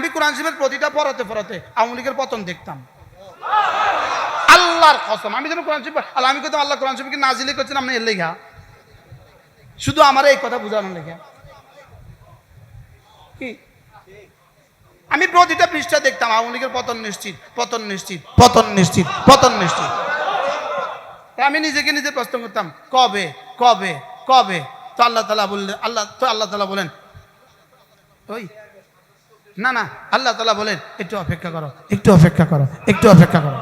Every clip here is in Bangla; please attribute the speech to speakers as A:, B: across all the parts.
A: আমি কোরআন শরীফের প্রতিটা পড়াতে পড়াতে আওয়ামী লীগের পতন দেখতাম। আল্লাহর কসম, আমি যেন কোরআন শরীফ আল্লাহ, আমি কিন্তু আল্লাহ, কোরআন শরীফকে নাজিলি করছেন আপনি এর লেখা শুধু আমার এই কথা বোঝানোর লেখা কি? আমি প্রতিটা পৃষ্ঠা দেখতাম, আওয়ামী লীগের পতন নিশ্চিত পতন নিশ্চিত পতন নিশ্চিত পতন নিশ্চিত। আমি নিজেকে নিজে প্রশ্ন করতাম, কবে কবে কবে? তো আল্লাহ তালা বললেন, আল্লাহ, তো আল্লাহ তালা বলেন, ওই না না, আল্লাহ তালা বলেন, একটু অপেক্ষা করো, একটু অপেক্ষা করো, একটু অপেক্ষা করো।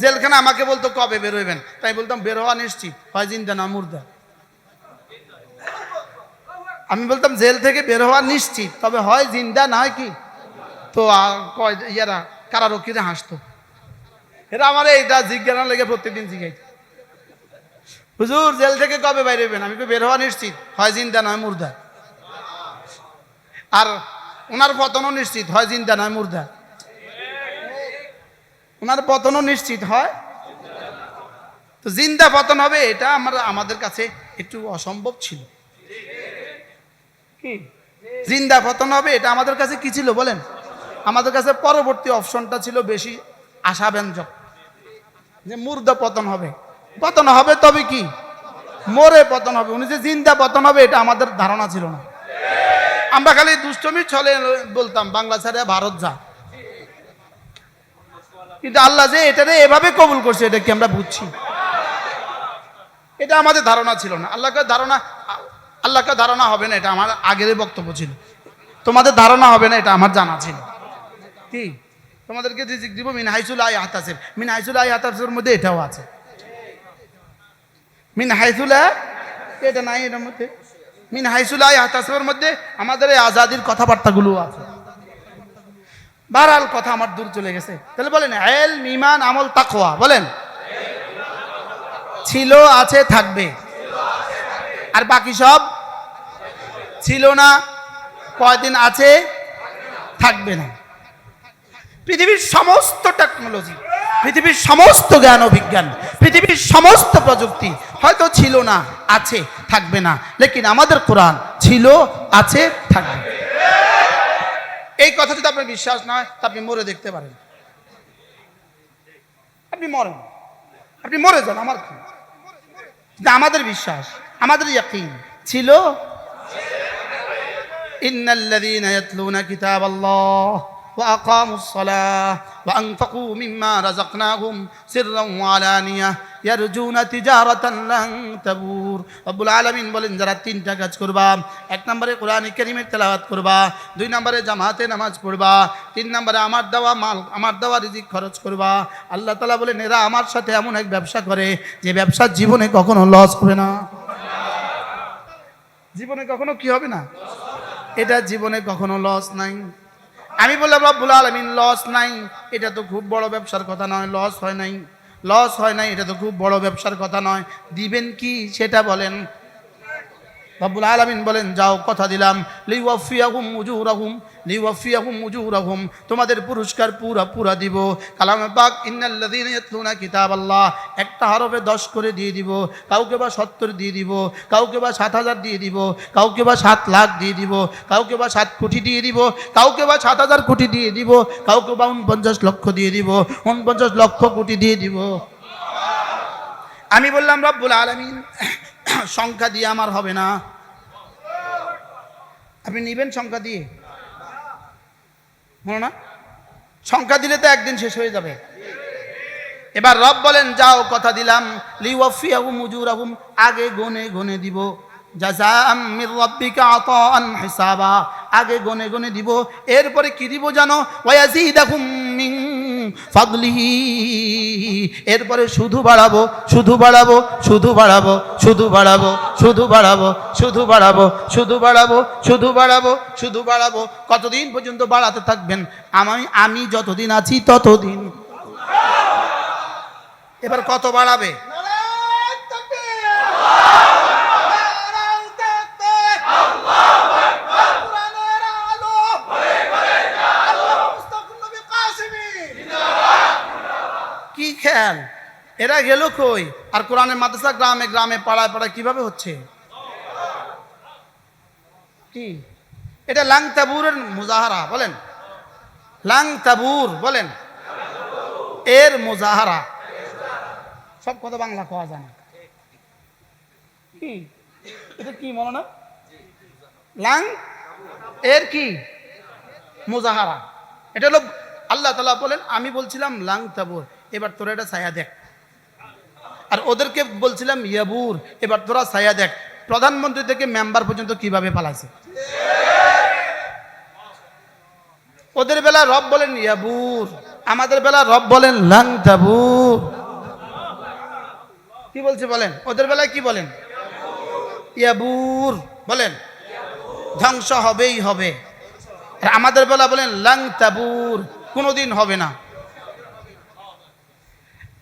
A: জেলখানা আমাকে বলতো, কবে বেরোবেন তাই বলতাম, বের হওয়া নিশ্চিত, হয় জিন্দা না মুর্দা? আমি বলতাম, জেল থেকে বের হওয়া নিশ্চিত, তবে হয় জিন্দা, না হয় কি? তো ইয়ারা, কারারক্ষীরা হাসতো। এরা আমার এইটা জিজ্ঞাসা লেগে প্রত্যেকদিন জিজ্ঞাসা হুজুর, জেল থেকে কবে বাইরে হইবেন? আমি বের হওয়া নিশ্চিত, হয় জিন্দা নয় মুর্দা। আর ওনার পতনও নিশ্চিত হয়, জিন্দা নয়, মুর্দা। ওনার পতনও নিশ্চিত হয়। তো জিন্দা পতন হবে, এটা আমরা, আমাদের কাছে একটু অসম্ভব ছিল। কি জিন্দা পতন হবে, এটা আমাদের কাছে কি ছিল বলেন? আমাদের কাছে পরবর্তী অপশনটা ছিল বেশি আশাব্যঞ্জক। যে মুর্দা পতন হবে। পতন হবে তবে কি? মরে পতন হবে। উনি যে জিন্দা পতন হবে, এটা আমাদের ধারণা ছিল না। আমরা খালি দুষ্টমি চলে বলতাম, বাংলা ছাড়া ভারত যা। কিন্তু আল্লাহ যে এটারে এভাবে কবুল করছে, এটা কি আমরা বুঝছি? এটা আমাদের ধারণা ছিল না। আল্লাহকে ধারণা আল্লাহকে ধারণা হবে না, এটা আমার আগের বক্তব্য ছিল। তোমাদের ধারণা হবে না, এটা আমার জানা ছিল। কি? তোমাদেরকে রিজিক দিব মিন হাইসুল আই হাতাসের মিন হাইসুল আই হাতাসের মধ্যে এটাও আছে। মিন হাইসুল এটা নাই এটার মধ্যে। মিন হাইসুলাই হাতাসের মধ্যে আমাদের এই আজাদির কথাবার্তাগুলো আছে। বারাল কথা আমার দূর চলে গেছে। তাহলে বলেন এল মিমান আমল, তাকওয়া, বলেন। ছিল, আছে, থাকবে। আর বাকি সব? ছিল না, কয়দিন আছে, থাকবে না। পৃথিবীর সমস্ত টেকনোলজি পৃথিবীর সমস্ত জ্ঞান ও বিজ্ঞান, পৃথিবীর সমস্ত প্রযুক্তি হয়তো ছিল না, আছে, থাকবে না। লেকিন আমাদের কোরআন ছিল, আছে, থাকবে। এই কথা যদি আপনার বিশ্বাস না হয় আপনি মরে দেখতে পারেন। আপনি মরেন। আপনি মরে যান, আমার কি? আমাদের বিশ্বাস, আমাদের ইয়াকিন ছিল। ইন্নাল্লাযীনা ইয়াতলুনা কিতাবাল্লাহ। وأقاموا الصلاة وأنفقوا مما رزقناهم سرا وعلانية يرجون تجارة لن تبور رب العالمين বলেন যারা তিনটা কাজ করবা এক নম্বরে কোরআন কারীমের তেলাওয়াত করবা দুই নম্বরে জামাতে নামাজ পড়বা তিন নম্বরে আমার দেওয়া মাল আমার দেওয়া রিজিক খরচ করবা আল্লাহ তাআলা বলেন এরা আমার সাথে এমন এক ব্যবসা করে যে ব্যবসা জীবনে কখনো লস হবে না জীবনে কখনো কি হবে না এটা জীবনে কখনো লস নাই আমি বললাম, রব্বুল আলমিন লস নাই। এটা তো খুব বড় ব্যবসার কথা নয় লস হয় নাই। লস হয় নাই, এটা তো খুব বড় ব্যবসার কথা নয়। দিবেন কি, সেটা বলেন। রব্বুল আলামিন বলেন, যাও, কথা দিলাম। লিওয়াফিয়াহুম উজুরাহুম লিওয়াফিয়াহুম উজুরাহুম তোমাদের পুরস্কার পুরা পুরা দিব। কালামে পাক, ইন্নাল্লাযীনা ইয়াতলুনা কিতাবাল্লাহ, একটা হরফে 10 করে দিয়ে দিব, কাউকে বা 70 দিয়ে দিব, কাউকে বা 7000 দিয়ে দিব, কাউকে বা সাত লাখ দিয়ে দিব, কাউকে বা সাত কোটি দিয়ে দিব, কাউকে বা 7000 কোটি দিয়ে দিব, কাউকে বা 49 লক্ষ দিয়ে দিব 49 লক্ষ কোটি দিয়ে দিব। আমি বললাম, রব্বুল আলামিন সংখ্যা দিয়ে আমার হবে না। আপনি নিবেন সংখ্যা দিয়ে? বলো না? সংখ্যা দিলে তো একদিন শেষ হয়ে যাবে। এবার রব বলেন, যাও, কথা দিলাম। লিওয়াফিয়াহুম উজুরাহুম, আগে গনে গনে দিব। হিসাবা, আগে গনে গনে দিব। এরপরে কি দিব জানো? ওয়ায়াজিদাহুম মিন ফাদলিহি। এরপরে শুধু বাড়াবো শুধু বাড়াবো শুধু বাড়াবো শুধু বাড়াবো শুধু বাড়াবো শুধু বাড়াবো শুধু বাড়াবো শুধু বাড়াবো শুধু বাড়াবো। কতদিন পর্যন্ত বাড়াতে থাকবেন? আমি আমি যতদিন আছি ততদিন। এবার কত বাড়াবে? খেয়াল এরা গেল কই? আর কোরআনের মাদ্রাসা গ্রামে গ্রামে, পাড়ায় পাড়ায় কীভাবে হচ্ছে? কি? এটা লাং তাবুরের মুজাহারা, বলেন। লাং তাবুর বলেন। এর মুজাহারা। সব কথা বাংলা কোয়া জানা কি? এটা কি মনে না? লাং? এর কি? মুজাহারা। এটা হলো আল্লাহ তালা বলেন, আমি বলছিলাম লাং তাবুর এবার তোরা এটা ছায়া দেখ। আর ওদেরকে বলছিলাম, ইয়াবুর, এবার তোরা ছায়া দেখ, প্রধানমন্ত্রী থেকে মেম্বার পর্যন্ত কীভাবে পালাইছে? ওদের বেলা রব বলেন, ইয়াবুর। আমাদের বেলা রব বলেন লাং তাবুর কি বলছে বলেন? ওদের বেলায় কি বলেন? ইয়াবুর। বলেন, ধ্বংস হবেই হবে। আর আমাদের বেলা বলেন লাং তাবুর কোনোদিন হবে না।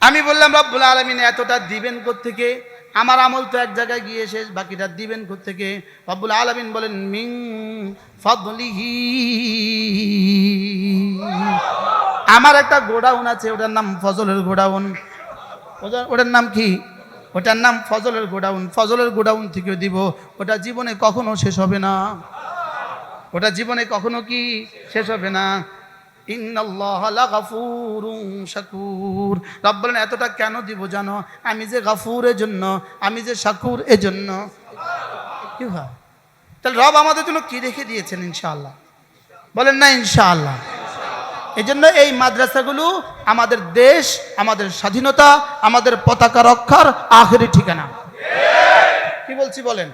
A: আমি বললাম, রব্বুল আলমিন, এতটা দিবেন থেকে আমার আমল তো এক জায়গায় গিয়ে শেষ, বাকিটা দিবেন থেকে রব্বুল আলমিন বলেন মিং ফদলিহি। আমার একটা গোডাউন আছে, ওটার নাম ফজলের গোডাউন। ওটার- নাম কি? ওটার নাম ফজলের গোডাউন। ফজলের গোডাউন থেকে দিব। ওটা জীবনে কখনো শেষ হবে না। ওটা জীবনে কখনো কি? শেষ হবে না। বলেন, এতটা কেন দিব জানো? আমি যে গাফুরের জন্য আমি যে শাকুর এজন্য। কি হয়? তাহলে রব আমাদের জন্য কি রেখে দিয়েছেন ইনশাআল্লাহ? বলেন না, ইনশাআল্লাহ। এই জন্য এই মাদ্রাসাগুলো আমাদের দেশ, আমাদের স্বাধীনতা, আমাদের পতাকা রক্ষার আখেরি ঠিকানা। কি বলছি বলেন?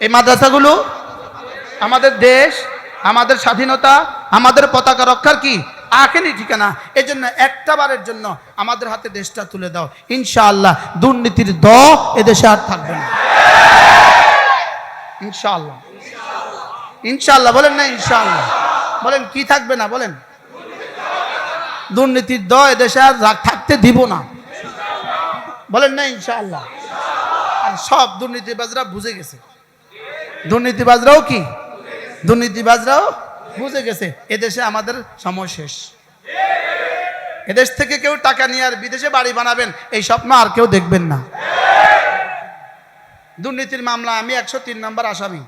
A: এই মাদ্রাসাগুলো আমাদের দেশ আমাদের স্বাধীনতা, আমাদের পতাকা রক্ষার কি? আখেরি ঠিকানা। এই জন্য একটা বারের জন্য আমাদের হাতে দেশটা তুলে দাও। ইনশাআল্লাহ দুর্নীতির দ এদেশে আর থাকবে না। ইনশাআল্লাহ। ইনশাআল্লাহ। বলেন না ইনশাআল্লাহ। বলেন, কি থাকবে না? বলেন। দুর্নীতির দ এদেশে আর থাকতে দিব না। বলেন না ইনশাআল্লাহ। আর সব দুর্নীতিবাজরা বুঝে গেছে। দুর্নীতিবাজরাও কি? দুর্নীতিবাজরাও বুঝে গেছে, এদেশে আমাদের সময় শেষ। এদেশ থেকে কেউ টাকা নিয়ে আর বিদেশে বাড়ি বানাবেন, এই স্বপ্ন আর কেউ দেখবেন না। দুর্নীতির মামলা, আমি একশো তিন নম্বর আসামি।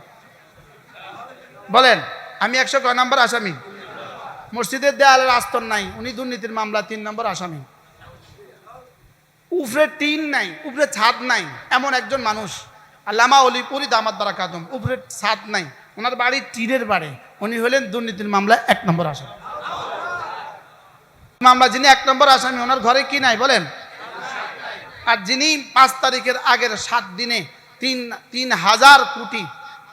A: বলেন, আমি একশো কয় নম্বর আসামি? মসজিদের দেয়ালের আস্তর নাই, উনি দুর্নীতির মামলা, তিন নম্বর আসামি। উপরে টিন নাই উপরে ছাদ নাই, এমন একজন মানুষ। আল্লামা অলিপুরি দামাত দ্বারা কাদম উপরে ছাদ নাই। ওনার বাড়ি টিনের বাড়ি। উনি হলেন দুর্নীতির মামলা এক নম্বর আসামি। মামলা যিনি এক নম্বর আসামি, ওনার ঘরে কি নাই বলেন? আর যিনি পাঁচ তারিখের আগের সাত দিনে তিন তিন হাজার কোটি,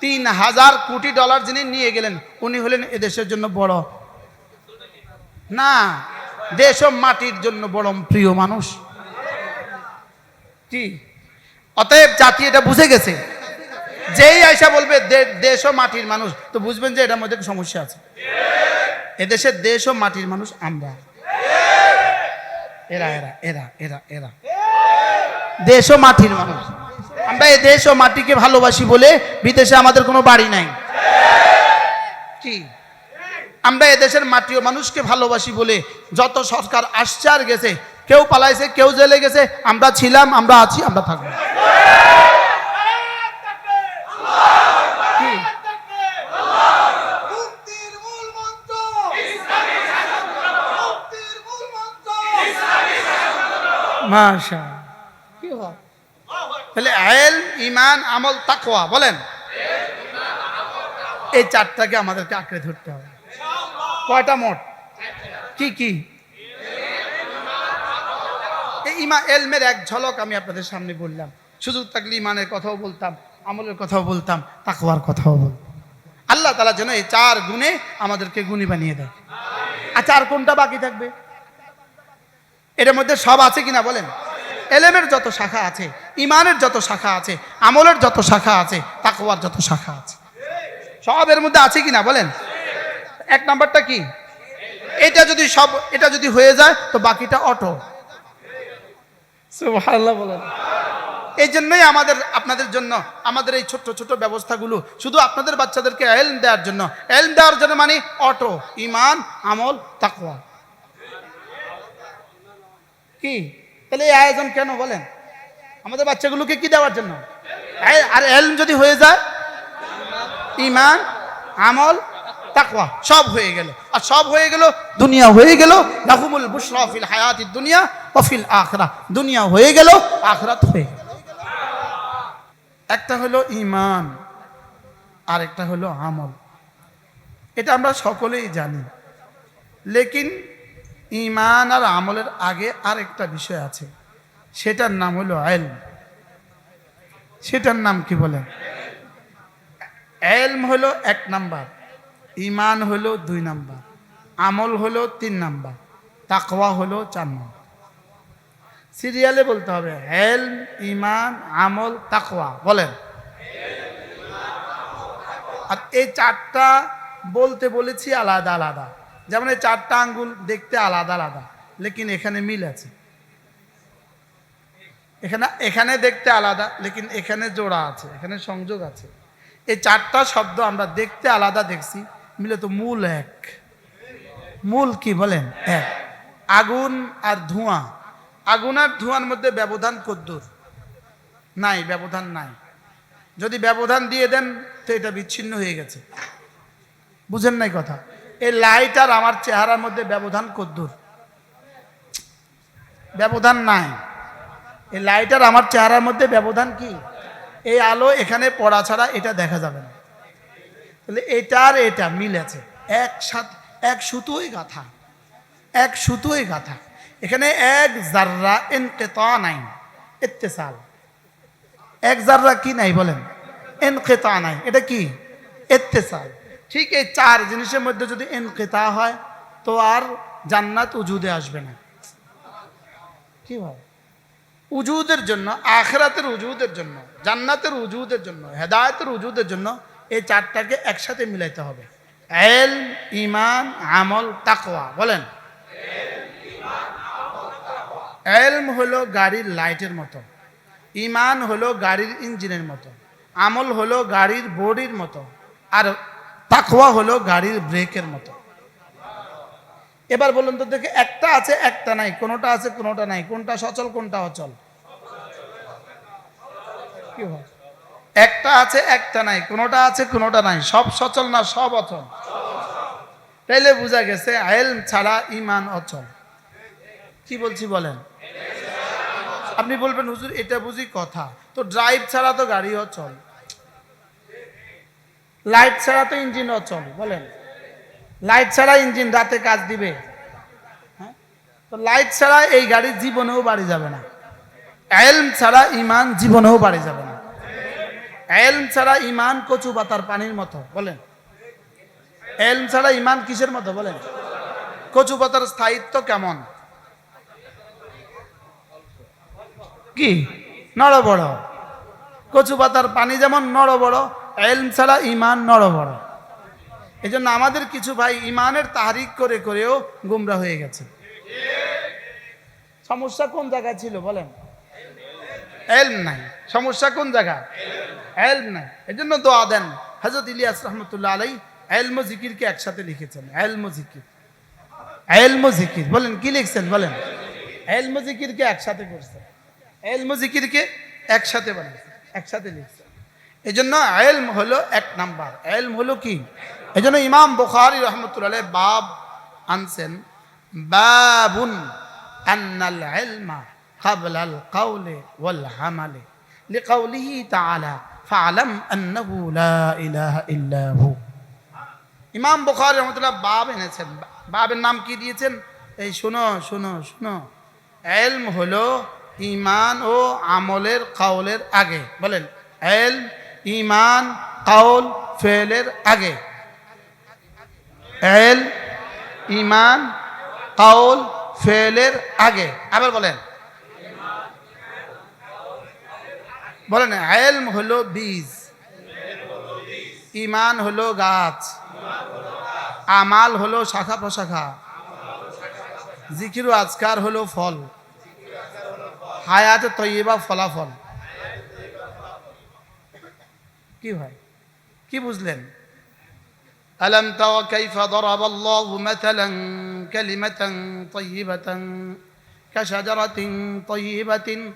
A: তিন হাজার কোটি ডলার যিনি নিয়ে গেলেন, উনি হলেন এদেশের জন্য বড়। না, দেশ মাটির জন্য বড় প্রিয় মানুষ। কি? অতএব জাতি এটা বুঝে গেছে। যেই আয়সা বলবে দেশ ও মাটির মানুষ, তো বুঝবেন যে এটার মধ্যে সমস্যা আছে। এদেশের দেশ ও মাটির মানুষ আমরা। এরা এরা এরা এরা এরা। দেশ ও মাটির মানুষ। আমরা এই দেশ ও মাটিকে ভালোবাসি বলে বিদেশে আমাদের কোনো বাড়ি নাই। কি? আমরা এদেশের মাটি ও মানুষকে ভালোবাসি বলে যত সরকার আসছে আর গেছে, কেউ পালাইছে, কেউ জেলে গেছে, আমরা ছিলাম, আমরা আছি, আমরা থাকব কি?
B: মুক্তির মূল মন্ত্র মুক্তির মূল মন্ত্র
A: মাশা। কি হয় তাহলে আয়েল ইমান আমল তাকওয়া বলেন। এই চারটাকে আমাদেরকে আঁকড়ে ধরতে হবে। কয়টা মোট? কি কি? এই ইমা এলমের এক ঝলক আমি আপনাদের সামনে বললাম। সুযোগ থাকলে ইমানের কথাও বলতাম আমলের কথাও বলতাম তাকওয়ার কথাও বলতাম। আল্লাহ তালা যেন এই চার গুণে আমাদেরকে গুণী বানিয়ে দেয়। আচ্ছা আর কোনটা বাকি থাকবে? এটার মধ্যে সব আছে কিনা বলেন? এলেমের যত শাখা আছে ইমানের যত শাখা আছে আমলের যত শাখা আছে তাকওয়ার যত শাখা আছে সব এর মধ্যে আছে কিনা বলেন? এক নাম্বারটা কি? এটা যদি সব এটা যদি হয়ে যায় তো বাকিটা অটো। বলেন। এই জন্যই আমাদের আপনাদের জন্য আমাদের এই ছোট্ট ছোট ব্যবস্থাগুলো শুধু আপনাদের বাচ্চাদেরকে এলম দেওয়ার জন্য। এলম দেওয়ার জন্য মানে অটো ইমান আমল তাকওয়া। কি? তাহলে এই আয়োজন কেন বলেন? আমাদের বাচ্চাগুলোকে কি দেওয়ার জন্য? আর এলম যদি হয়ে যায়, ইমান, আমল, তাকওয়া, সব হয়ে গেল। আর সব হয়ে গেল, দুনিয়া হয়ে গেল। লাহুমুল বুশরা ফিল হায়াতি দুনিয়া ও ফিল আখরা। দুনিয়া হয়ে গেল, আখরাত হয়ে গেল। একটা হলো ইমান আর একটা হলো আমল। এটা আমরা সকলেই জানি। লেকিন ইমান আর আমলের আগে আর একটা বিষয় আছে। সেটার নাম হলো আইল সেটার নাম কি বলে এলম হলো এক নাম্বার, ইমান হলো দুই নাম্বার, আমল হলো তিন নাম্বার, তাকওয়া হলো চার নাম্বার। সিরিয়ালে বলতে হবে, এলম, ইমান, আমল, তাকওয়া। বলেন। আর এই চারটা বলতে বলেছি আলাদা আলাদা। যেমন এই চারটা আঙ্গুল দেখতে আলাদা আলাদা, লেকিন এখানে মিল আছে। এখানে এখানে দেখতে আলাদা, লেকিন এখানে জোড়া আছে, এখানে সংযোগ আছে। এই চারটা শব্দ আমরা দেখতে আলাদা দেখছি, মিলে তো মূল এক। মূল কি বলেন? এক। আগুন আর ধোঁয়া। আগুন আর ধোঁয়ার মধ্যে ব্যবধান কদ্দুর? নাই, ব্যবধান নাই। যদি ব্যবধান দিয়ে দেন, তো এটা বিচ্ছিন্ন হয়ে গেছে। বুঝেন নাই কথা? এই লাইট আর আমার চেহারার মধ্যে ব্যবধান কদ্দুর। ব্যবধান নাই। এই লাইট আর আমার চেহারার মধ্যে ব্যবধান কি? এই আলো এখানে পড়া ছাড়া এটা দেখা যাবে না। তাহলে এটা আর এটা মিল আছে। একসাথে এক সুতোই গাথা। এক সুতোই গাথা। এখানে এক জাররা এনকেতা নাই ইত্তেসাল। এক জাররা কি নাই বলেন? এনকেতা নাই এটা কি? ইত্তেসাল। ঠিক এই চার জিনিসের মধ্যে যদি এনকেতা হয়, তো আর জান্নাত উজুদে আসবে না। কি হয় উজুদের জন্য, আখরাতের উজুদের জন্য, জান্নাতের উজুদের জন্য, হেদায়তের উজুদের জন্য এই চারটাকে একসাথে মিলাইতে হবে। এল, ইমান, আমল, তাকওয়া, বলেন। এলম হলো গাড়ির লাইটের মতো, ইমান হলো গাড়ির ইঞ্জিনের মতো, আমল হলো গাড়ির বডির মতো, আর তাকওয়া হলো গাড়ির ব্রেকের মতো। এবার বলুন তো দেখে, একটা আছে, একটা নাই, কোনোটা আছে, কোনোটা নাই, কোনটা সচল, কোনটা অচল? কি হয়? একটা আছে, একটা নাই, কোনোটা আছে, কোনোটা নাই, সব সচল না সব অচল? তাইলে বোঝা গেছে, আইল ছাড়া ইমান অচল। কি বলছি বলেন? আপনি বলবেন, হুজুর, এটা বুঝি কথা। তো ড্রাইভ ছাড়া তো গাড়ি অচল। লাইট ছাড়া তো ইঞ্জিন অচল বলেন। লাইট ছাড়া ইঞ্জিন রাতে কাজ দিবে। হ্যাঁ? তো লাইট ছাড়া এই গাড়ি জীবনেও বাড়ি যাবে না। এলম ছাড়া ইমান জীবনেও বাড়ি যাবে না। এলম ছাড়া ইমান কচু পাতার পানির মতো, বলেন। এলম ছাড়া ইমান কিসের মতো, বলেন। কচু পাতার স্থায়িত্ব কেমন? কি? নড় বড় কচু পাতার পানি যেমন নড় বড় এলম ছাড়া ইমান নড় বড় এই জন্য আমাদের কিছু ভাই ইমানের তাহারিক করে করেও গুমরা হয়ে গেছে। সমস্যা কোন জায়গায় ছিল বলেন? এলম নাই। সমস্যা কোন জায়গা এলম নাই। এই জন্য দোয়া দেন। হজরত ইলিয়াস রহমতুল্লাহ আলাই এলম জিকিরকে একসাথে লিখেছেন। এলম জিকির। এলম জিকির। বলেন, কি লিখছেন? বলেন। এলম জিকিরকে একসাথে করছেন? এলম জিকিরকে একসাথে বানিয়েছেন একসাথে লিখছেন। এই জন্য এলম হলো এক নাম্বার এলম হলো কি এই জন্য ইমাম বুখারি রহমতুল্লাহ বাব আনছেন বাবুন আন্নাল ইলমা قبل القول والعمل لقوله تعالى فاعلم أنه لا إله إلا هو ইমাম বুখারী রহমতুল্লাহ বাব এনেছেন বাবের নাম কি দিয়েছেন এই শোনো শোনো শোনো এলম হলো ইমান ও আমলের কাউলের আগে বলেন এল ইমান, কাউল, ফেলের আগে। এল, ইমান, কাউল, ফেলের আগে। আবার বলেন। বলেন এলম হলো বীজ। ইমান হলো গাছ। আমাল হলো শাখা প্রশাখা। জিকিরু আজকার হলো ফল। হায়াতে তৈবা ফলাফল। কি হয় কি বুঝলেন? আলম তাও কৈফলিমতিন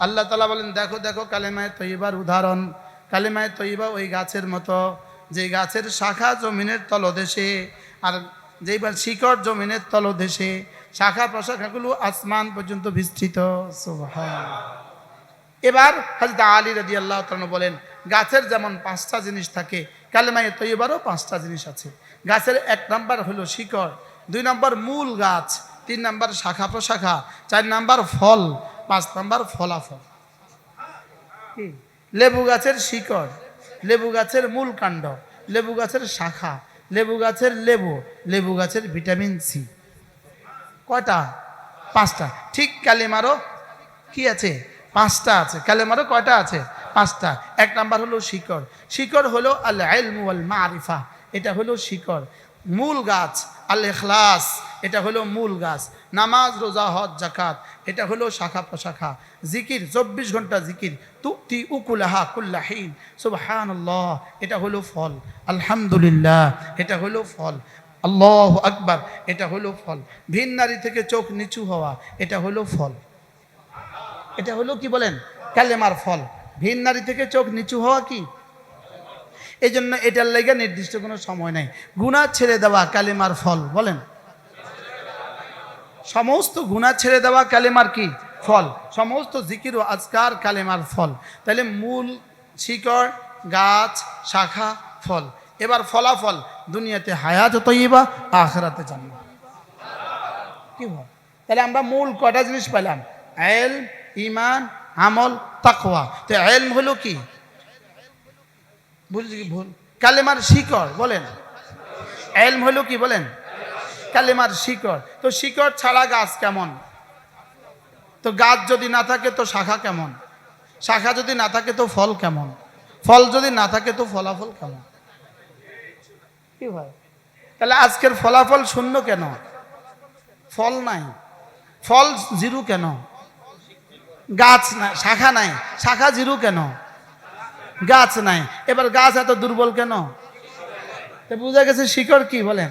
A: আল্লাহ বলেন, দেখো দেখো কালেমায় তৈবার উদাহরণ। কালেমায় তৈবা ওই গাছের মতো। যে গাছের শাখা জমিনের তলদেশে আর যেবার শিকড় জমিনের তলদেশে শাখা প্রশাখাগুলো আসমান পর্যন্ত বিস্তৃত। এবার হজরত আলী রাজি আল্লাহ বলেন, গাছের যেমন পাঁচটা জিনিস থাকে, কালেমায় তৈবারও পাঁচটা জিনিস আছে। গাছের এক নাম্বার হলো শিকড়, দুই নাম্বার মূল গাছ, তিন নাম্বার শাখা প্রশাখা, চার নাম্বার ফল, পাঁচ নাম্বার ফলাফল? লেবু গাছের শিকড়, লেবু গাছের মূল কাণ্ড, লেবু গাছের শাখা লেবু গাছের লেবু লেবু গাছের ভিটামিন সি। কয়টা? পাঁচটা। ঠিক কালেমারও কি আছে? পাঁচটা আছে। কালেমারও কয়টা আছে? পাঁচটা। এক নাম্বার হলো শিকড়। শিকড় হলো আল ইলমু আল মারিফা এটা হলো শিকড়। মূল গাছ আল এখলাস এটা হলো মূল গাছ। নামাজ, রোজা, হজ জাকাত এটা হলো শাখা প্রশাখা। জিকির, চব্বিশ ঘণ্টা জিকির। তুক্তি উকুলাহা কুল্লাহীন সুবহানাল্লাহ, এটা হলো ফল। আলহামদুলিল্লাহ, এটা হলো ফল। আল্লাহ আকবার, এটা হলো ফল। ভিন নারী থেকে চোখ নিচু হওয়া, এটা হলো ফল। এটা হলো কি বলেন? কালেমার ফল। ভিন নারী থেকে চোখ নিচু হওয়া কি? এই জন্য এটার লেগে নির্দিষ্ট কোনো সময় নাই। গুণা ছেড়ে দেওয়া কালেমার ফল, বলেন। সমস্ত গুণা ছেড়ে দেওয়া কালেমার কি? ফল। সমস্ত জিকির ও আজকার কালেমার ফল। তাহলে মূল, শিকড়, গাছ, শাখা, ফল। এবার ফলাফল। দুনিয়াতে হায়াত তৈবা আখরাতে জান্নাত। কি হয় তাহলে আমরা মূল কটা জিনিস পেলাম? এল ইমান আমল, তাকওয়া। তো এলম হলো কি? বুঝলি কি ভুল? কালেমার শিকড়, বলেন। এলম হলো কি? বলেন। কালেমার শিকড়। তো শিকড় ছাড়া গাছ কেমন? তো গাছ যদি না থাকে, তো শাখা কেমন? শাখা যদি না থাকে, তো ফল কেমন? ফল যদি না থাকে, তো ফলাফল কেমন? কি হয় তাহলে আজকের ফলাফল শূন্য কেন? ফল নাই। ফল জিরু কেন? গাছ নাই, শাখা নাই। শাখা জিরু কেন? গাছ নাই। এবার গাছ এত দুর্বল কেন? বোঝা গেছে শিকড় কি বলেন?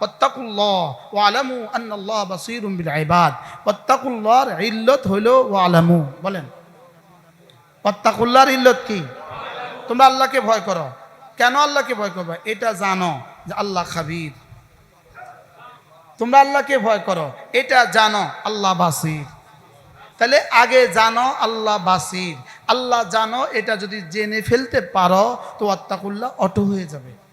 A: ওত্তাকুল ল ও আলামু আন্নাল্লাহ বাসিরুম বিল ইবাদ। ওত্তাকুল্লাহর ইল্লত হইল ও আলামু বলেন। ওত্তাকুল্লাহর ইল্লত কি? তোমরা আল্লাহকে ভয় করো। কেন আল্লাহকে ভয় করবে? এটা জানো যে আল্লাহ খাবির। তোমরা আল্লাহকে ভয় করো। এটা জানো, আল্লাহ বাসির। তাহলে আগে জানো, আল্লাহ বাসির। আল্লাহ জানো, এটা যদি জেনে ফেলতে পারো, তো আত্মাকুল্লাহ অটো হয়ে যাবে।